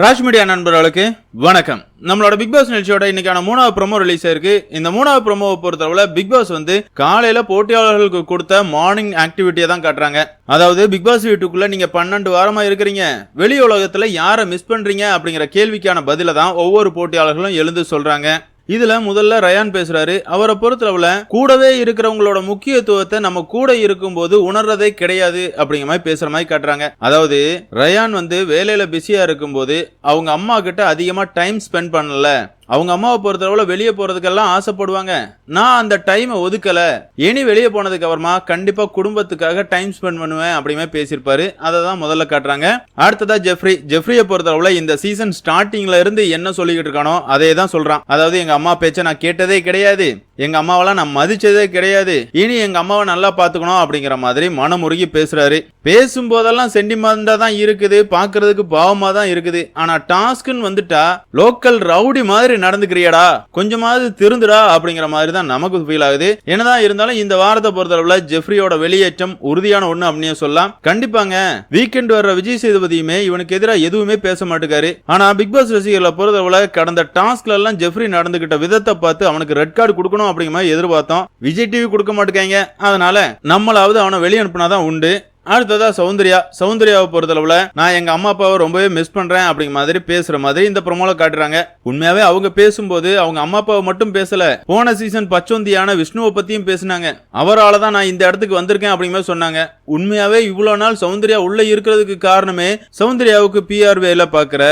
Raj media நண்பர்களுக்கு வணக்கம். நம்மளோட பிக் பாஸ் நிகழ்ச்சியோட இன்னைக்கான மூணாவது ப்ரோமோ ரிலீஸ் ஆயிருக்கு இந்த மூணாவது ப்ரோமோவை பொறுத்தளவுல பிக் பாஸ் வந்து காலையில போட்டியாளர்களுக்கு கொடுத்த மார்னிங் ஆக்டிவிட்டியை தான் காட்டுறாங்க. அதாவது பிக் பாஸ் வீட்டுக்குள்ள நீங்க பன்னெண்டு வாரமா இருக்கிறீங்க. வெளி உலகத்துல யாரை மிஸ் பண்றீங்க அப்படிங்கிற கேள்விக்கான பதில தான் ஒவ்வொரு போட்டியாளர்களும் எழுந்து சொல்றாங்க. இதுல முதல்ல ரயான் பேசுறாரு. அவரை பொறுத்தளவுல கூடவே இருக்கிறவங்களோட முக்கியத்துவத்தை நம்ம கூட இருக்கும்போது உணர்றதே கிடையாது அப்படிங்கிற மாதிரி பேசுற மாதிரி காட்டுறாங்க. அதாவது ரயான் வந்து வேலையில பிஸியா இருக்கும்போது அவங்க அம்மா கிட்ட அதிகமா டைம் ஸ்பெண்ட் பண்ணல. அவங்க அம்மாவை பொறுத்தளவில் வெளியே போகிறதுக்கெல்லாம் ஆசைப்படுவாங்க. நான் அந்த டைமை ஒதுக்கலை. இனி வெளியே போனதுக்கு அப்புறமா கண்டிப்பாக குடும்பத்துக்காக டைம் ஸ்பெண்ட் பண்ணுவேன் அப்படிமே பேசியிருப்பாரு. அதை தான் முதல்ல காட்டுறாங்க. அடுத்ததாக ஜெஃப்ரி. ஜெஃப்ரியை பொறுத்தளவில் இந்த சீசன் ஸ்டார்டிங்ல இருந்து என்ன சொல்லிக்கிட்டு இருக்கானோ அதே தான் சொல்கிறான் அதாவது எங்கள் அம்மா பேச்சை நான் கேட்டதே கிடையாது. எங்கள் அம்மாவெல்லாம் நான் மதிச்சதே கிடையாது. இனி எங்கள் அம்மாவை நல்லா பார்த்துக்கணும் அப்படிங்கிற மாதிரி மனமுருகி பேசுகிறாரு பேசும்போதெல்லாம் சென்டிமெண்டா தான் இருக்குது பார்க்கறதுக்கு பாவமாக தான் இருக்குது. ஆனால் டாஸ்க்குன்னு வந்துட்டா லோக்கல் ரவுடி மாதிரி நடந்துக்கிறியடா. கொஞ்சமாவது திருந்துடா அப்படிங்கிற மாதிரி தான் நமக்கு ஃபீல் ஆகுது. என்னதான் இருந்தாலும் இந்த வாரத்தை பொறுத்தளவில் ஜெஃப்ரியோட வெளியேற்றம் உறுதியான ஒன்று அப்படின்னு சொல்லலாம். கண்டிப்பாங்க வீக்கெண்ட் வர்ற விஜய் சேதுபதியுமே இவனுக்கு எதிராக எதுவுமே பேச மாட்டேங்காரு ஆனால் பிக் பாஸ் ரசிகர்களை பொறுத்தளவில் கடந்த டாஸ்க்ல எல்லாம் ஜெஃப்ரி நடந்துகிட்ட விதத்தை பார்த்து அவனுக்கு ரெட் கார்டு கொடுக்கணும் அப்படிங்கிற மாதிரி எதிர்பார்த்தோம். விஜய் டிவி கொடுக்க மாட்டேங்க அதனால நம்மளாவது அவனை வெளியே அனுப்புனாதான் உண்டு. அடுத்ததா சௌந்தர்யா. சௌந்தர்யாவை பொறுத்தளவுல நான் எங்க அம்மா அப்பாவை ரொம்பவே மிஸ் பண்றேன் அப்படிங்கிற மாதிரி பேசுற மாதிரி இந்த ப்ரொமோல காட்டுறாங்க. உண்மையாவே அவங்க பேசும்போது அவங்க அம்மா அப்பாவை மட்டும் பேசல. போன சீசன் பச்சோந்தியான விஷ்ணுவை பத்தியும் பேசினாங்க. அவரால் தான் நான் இந்த இடத்துக்கு வந்திருக்கேன் அப்படிங்கிற மாதிரி சொன்னாங்க. உண்மையாவே இவ்வளவு நாள் சௌந்தர்யா உள்ள இருக்கிறதுக்கு காரணமே சௌந்தர்யாவுக்கு பிஆர் வேலை பாக்குற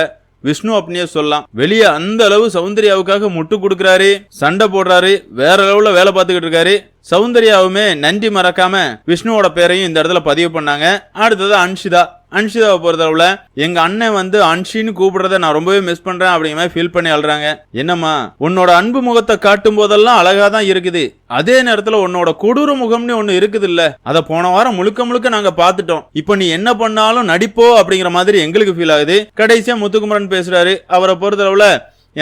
விஷ்ணு அப்படின்னே சொல்லலாம். வெளியே அந்த அளவு சௌந்தர்யாவுக்காக முட்டு கொடுக்குறாரு சண்டை போடுறாரு வேற லெவல்ல வேலை பார்த்துக்கிட்டு இருக்காரு. சௌந்தர்யாவுமே நன்றி மறக்காம விஷ்ணுவோட பேரையும் இந்த இடத்துல பதிவு பண்ணாங்க. அடுத்தது அன்ஷிதா. அன்ஷிதாவை பொறுத்தளவுல எங்க அண்ணன் வந்து அன்ஷின்னு கூப்பிடுறத நான் ரொம்பவே மிஸ் பண்றேன் அப்படிங்கிற மாதிரி ஃபீல் பண்ணி அழுறாங்க. என்னம்மா உன்னோட அன்பு முகத்தை காட்டும் போதெல்லாம் அழகா தான் இருக்குது. அதே நேரத்துல உன்னோட கொடூர முகம்னு ஒண்ணு இருக்குது இல்ல அத போன வாரம் முழுக்க முழுக்க நாங்க பாத்துட்டோம் இப்போ நீ என்ன பண்ணாலும் நடிப்போ அப்படிங்கிற மாதிரி எங்களுக்கு ஃபீல் ஆகுது. கடைசியா முத்துக்குமரன் பேசுறாரு. அவரை பொறுத்தளவுல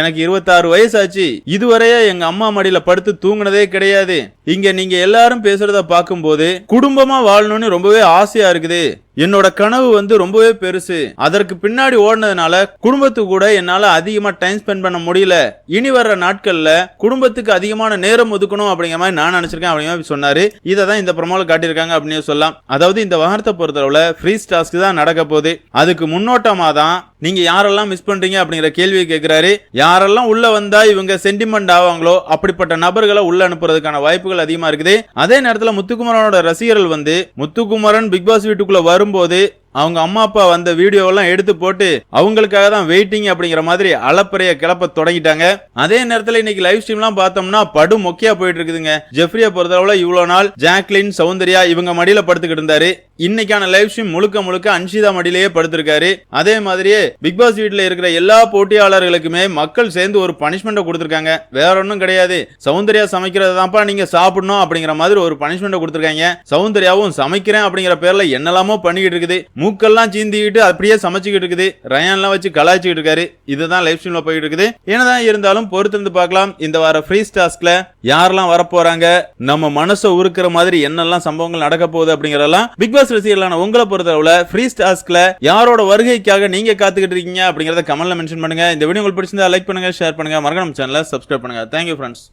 எனக்கு இருபத்தாறு வயசாச்சு. இதுவரைய எங்க அம்மா மடியில படுத்து தூங்குனதே கிடையாது. இங்க நீங்க எல்லாரும் பேசுறத பார்க்கும்போது குடும்பமா வாழணும்னு ரொம்பவே ஆசையா இருக்குது. என்னோட கனவு வந்து ரொம்பவே பெருசு. அதற்கு பின்னாடி ஓடினதுனால குடும்பத்துக்கு கூட என்னால அதிகமா டைம் ஸ்பெண்ட் பண்ண முடியல. இனி வர்ற நாட்கள்ல குடும்பத்துக்கு அதிகமான நேரம் ஒதுக்கணும் அப்படிங்கிற மாதிரி நான் நினைச்சிருக்கேன் அப்படிங்கிற மாதிரி சொன்னாரு. இதை தான் இந்த பிரமோல காட்டியிருக்காங்க அப்படின்னு சொல்லலாம். அதாவது இந்த வாரத்தை பொறுத்தளவுல ஃப்ரீ ஸ்டாஸ்க்கு தான் நடக்க போகுது. அதுக்கு முன்னோட்டமா தான் நீங்க யாரெல்லாம் மிஸ் பண்றீங்க அப்படிங்கிற கேள்வியை கேட்கிறாரு யாரெல்லாம் உள்ள வந்தா இவங்க சென்டிமெண்ட் ஆவாங்களோ அப்படிப்பட்ட நபர்களை உள்ள அனுப்புறதுக்கான வாய்ப்புகள் அதிகமா இருக்குது. அதே நேரத்தில் முத்துக்குமரனோட ரசிகர்கள் வந்து முத்துக்குமரன் பிக் பாஸ் வீட்டுக்குள்ள வரும்போது அவங்க அம்மா அப்பா வந்த வீடியோவெல்லாம் எடுத்து போட்டு அவங்களுக்காக தான் வெயிட்டிங் அப்படிங்கிற மாதிரி அளப்பறைய கிளப்ப தொடங்கிட்டாங்க. அதே நேரத்தில் இன்னைக்கு லைவ் ஸ்ட்ரீம்லாம் பார்த்தோம்னா படு மொக்கையா போயிட்டு இருக்குதுங்க. ஜெஃப்ரியை பொறுத்தளவுல இவ்வளோ நாள் ஜாக்லின் சௌந்தர்யா இவங்க மடியில படுத்துக்கிட்டு இருந்தாரு. இன்னைக்கான லைவ் ஸ்ட்ரீம் முழுக்க முழுக்க அன்ஷிதா மடியிலேயே படுத்திருக்காரு. அதே மாதிரியே பிக் பாஸ் வீட்டில் இருக்கிற எல்லா போட்டியாளர்களுக்குமே மக்கள் சேர்ந்து ஒரு பனிஷ்மெண்ட்டை கொடுத்துருக்காங்க. வேற ஒன்றும் கிடையாது. சௌந்தர்யா சமைக்கிறது தான்ப்பா நீங்க சாப்பிடணும் அப்படிங்கிற மாதிரி ஒரு பனிஷ்மெண்ட்டை கொடுத்துருக்காங்க. சௌந்தர்யாவும் சமைக்கிறேன் அப்படிங்கிற பேர்ல என்னெல்லாமோ பண்ணிக்கிட்டு இருக்குது. மூக்கெல்லாம் சீந்திக்கிட்டு அப்படியே சமைச்சுக்கிட்டு இருக்குது. ரயான்லாம் வச்சு கலாய்ச்சிக்கிட்டு இருக்காரு. இதுதான் லைஃப் ஸ்ட்ரீம்ல போயிட்டு இருக்குது. என்னதான் இருந்தாலும் பொறுத்திருந்து பார்க்கலாம். இந்த வார ஃப்ரீ டாஸ்க்ல யாரெல்லாம் வரப்போறாங்க? நம்ம மனசை உருக்குற மாதிரி என்னெல்லாம் சம்பவங்கள் நடக்க போகுது அப்படிங்கறதெல்லாம் பிக் பாஸ் ரசிகர்களான உங்களை பொறுத்தளவுல ஃப்ரீ டாஸ்க்ல யாரோட வருகைக்காக நீங்க காத்துக்கிட்டு இருக்கீங்க அப்படிங்கறத கமெண்ட்ல மென்ஷன் பண்ணுங்க. இந்த வீடியோ உங்களுக்கு பிடிச்சிருந்தா லைக் பண்ணுங்க ஷேர் பண்ணுங்க. மறக்காம சேனலை சப்ஸ்கிரைப் பண்ணுங்க. Thank you friends